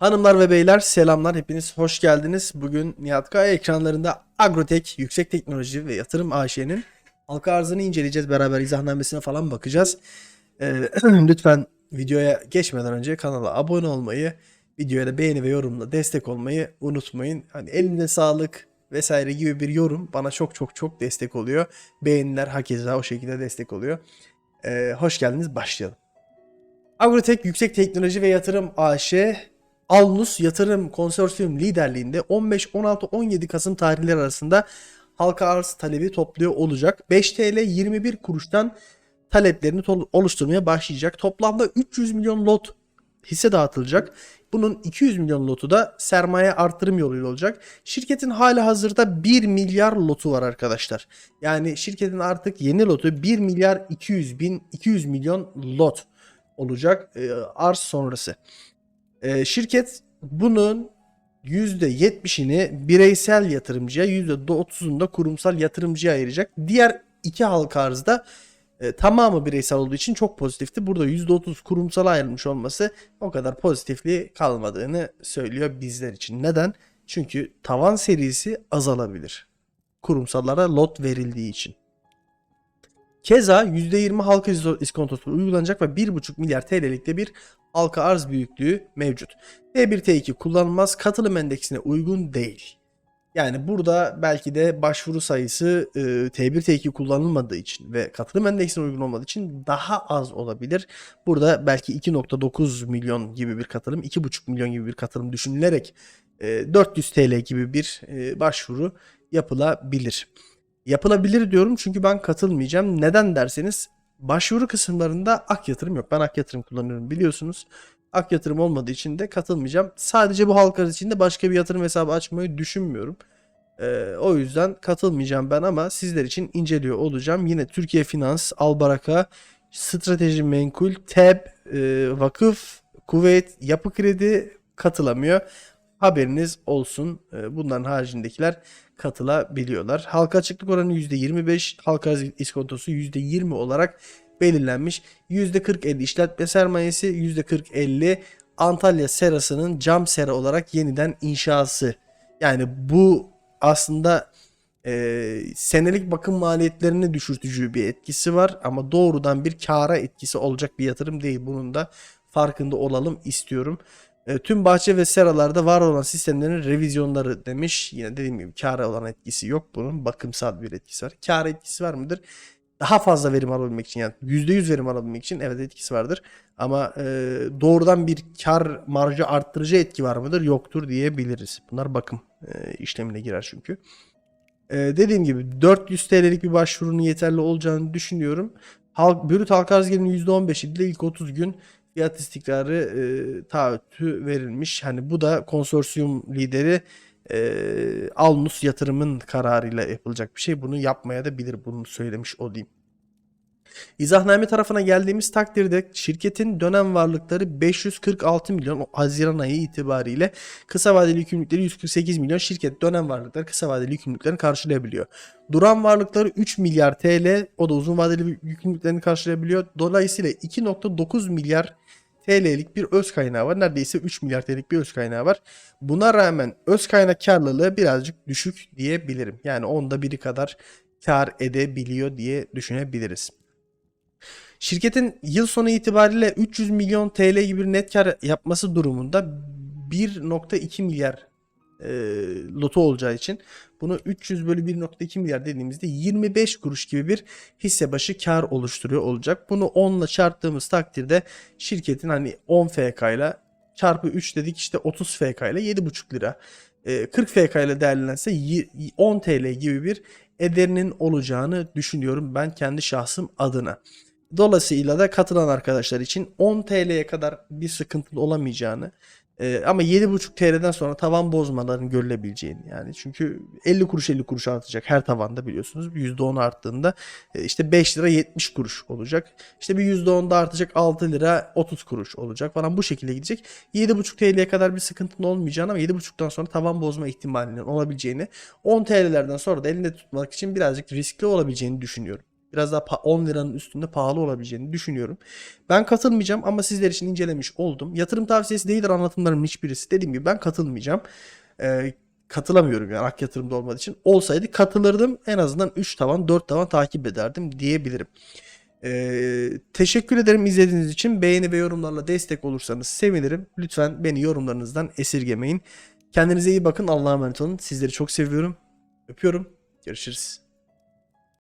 Hanımlar ve beyler selamlar hepiniz hoş geldiniz. Bugün Nihat Kaya ekranlarında Agrotek Yüksek Teknoloji ve Yatırım AŞ'nin halka arzını inceleyeceğiz. Beraber izahnamesine falan bakacağız. Ee, lütfen videoya geçmeden önce kanala abone olmayı, videoya da beğeni ve yorumla destek olmayı unutmayın. Hani elinde sağlık vesaire gibi bir yorum bana çok çok çok destek oluyor. Beğeniler hakeza o şekilde destek oluyor. Ee, hoş geldiniz başlayalım. Agrotek Yüksek Teknoloji ve Yatırım AŞ Alnus Yatırım Konsorsiyum liderliğinde 15, 16, 17 Kasım tarihleri arasında halka arz talebi topluyor olacak. 5 TL 21 kuruştan taleplerini oluşturmaya başlayacak. Toplamda 300 milyon lot hisse dağıtılacak. Bunun 200 milyon lotu da sermaye artırım yoluyla olacak. Şirketin hali hazırda 1 milyar lotu var arkadaşlar. Yani şirketin artık yeni lotu 1 milyar 200 bin 200 milyon lot olacak e, arz sonrası. E, şirket bunun %70'ini bireysel yatırımcıya, %30'unu da kurumsal yatırımcıya ayıracak. Diğer iki halka arzda e, tamamı bireysel olduğu için çok pozitifti. Burada %30 kurumsala ayrılmış olması o kadar pozitifliği kalmadığını söylüyor bizler için. Neden? Çünkü tavan serisi azalabilir. Kurumsallara lot verildiği için. Keza %20 halka iskontosu uygulanacak ve 1,5 milyar TL'lik de bir halka arz büyüklüğü mevcut. T1 T2 kullanılmaz katılım endeksine uygun değil. Yani burada belki de başvuru sayısı e, T1 T2 kullanılmadığı için ve katılım endeksine uygun olmadığı için daha az olabilir. Burada belki 2.9 milyon gibi bir katılım, 2.5 milyon gibi bir katılım düşünülerek e, 400 TL gibi bir e, başvuru yapılabilir. Yapılabilir diyorum çünkü ben katılmayacağım. Neden derseniz başvuru kısımlarında ak yatırım yok. Ben ak yatırım kullanıyorum biliyorsunuz. Ak yatırım olmadığı için de katılmayacağım. Sadece bu halka arz için de başka bir yatırım hesabı açmayı düşünmüyorum. Ee, o yüzden katılmayacağım ben ama sizler için inceliyor olacağım. Yine Türkiye Finans, Albaraka, Strateji Menkul, TEB, e, Vakıf, Kuveyt, Yapı Kredi katılamıyor. Haberiniz olsun. Ee, Bunların haricindekiler katılabiliyorlar. Halka açıklık oranı %25, halka iskontosu %20 olarak belirlenmiş. %40-50 işletme sermayesi, %40-50 Antalya serasının cam sera olarak yeniden inşası. Yani bu aslında e, senelik bakım maliyetlerini düşürtücü bir etkisi var ama doğrudan bir kara etkisi olacak bir yatırım değil. Bunun da farkında olalım istiyorum. E, tüm bahçe ve seralarda var olan sistemlerin revizyonları demiş. Yine dediğim gibi kâra olan etkisi yok bunun. Bakımsal bir etkisi var. Kâra etkisi var mıdır? Daha fazla verim alabilmek için yani %100 verim alabilmek için evet etkisi vardır. Ama e, doğrudan bir kar marjı arttırıcı etki var mıdır? Yoktur diyebiliriz. Bunlar bakım e, işlemine girer çünkü. E, dediğim gibi 400 TL'lik bir başvurunun yeterli olacağını düşünüyorum. Halk, brüt halka arz gelirinin %15'i ile ilk 30 gün fiyat istikrarı e, taahhütü verilmiş. Hani bu da konsorsiyum lideri e, Alnus yatırımın kararıyla yapılacak bir şey. Bunu yapmaya da bilir. Bunu söylemiş olayım. İzahname tarafına geldiğimiz takdirde şirketin dönem varlıkları 546 milyon Haziran ayı itibariyle kısa vadeli yükümlülükleri 148 milyon şirket dönem varlıkları kısa vadeli yükümlülüklerini karşılayabiliyor. Duran varlıkları 3 milyar TL o da uzun vadeli yükümlülüklerini karşılayabiliyor. Dolayısıyla 2.9 milyar TL'lik bir öz kaynağı var. Neredeyse 3 milyar TL'lik bir öz kaynağı var. Buna rağmen öz kaynak karlılığı birazcık düşük diyebilirim. Yani onda biri kadar kar edebiliyor diye düşünebiliriz. Şirketin yıl sonu itibariyle 300 milyon TL gibi bir net kar yapması durumunda 1.2 milyar e, lotu olacağı için bunu 300 bölü 1.2 milyar dediğimizde 25 kuruş gibi bir hisse başı kar oluşturuyor olacak. Bunu 10 ile çarptığımız takdirde şirketin hani 10 FK ile çarpı 3 dedik işte 30 FK ile 7,5 lira. E, 40 FK ile değerlenirse 10 TL gibi bir ederinin olacağını düşünüyorum ben kendi şahsım adına. Dolayısıyla da katılan arkadaşlar için 10 TL'ye kadar bir sıkıntılı olamayacağını e, ama 7,5 TL'den sonra tavan bozmaların görülebileceğini yani çünkü 50 kuruş 50 kuruş artacak her tavanda biliyorsunuz. %10 arttığında e, işte 5 lira 70 kuruş olacak. İşte bir %10 da artacak 6 lira 30 kuruş olacak falan bu şekilde gidecek. 7,5 TL'ye kadar bir sıkıntının olmayacağını ama 7,5'tan sonra tavan bozma ihtimalinin olabileceğini 10 TL'lerden sonra da elinde tutmak için birazcık riskli olabileceğini düşünüyorum. Biraz daha pa- 10 liranın üstünde pahalı olabileceğini düşünüyorum. Ben katılmayacağım ama sizler için incelemiş oldum. Yatırım tavsiyesi değildir anlatımlarımın hiçbirisi. Dediğim gibi ben katılmayacağım. Ee, katılamıyorum yani ak yatırımda olmadığı için. Olsaydı katılırdım. En azından 3 tavan 4 tavan takip ederdim diyebilirim. Ee, teşekkür ederim izlediğiniz için. Beğeni ve yorumlarla destek olursanız sevinirim. Lütfen beni yorumlarınızdan esirgemeyin. Kendinize iyi bakın. Allah'a emanet olun. Sizleri çok seviyorum. Öpüyorum. Görüşürüz.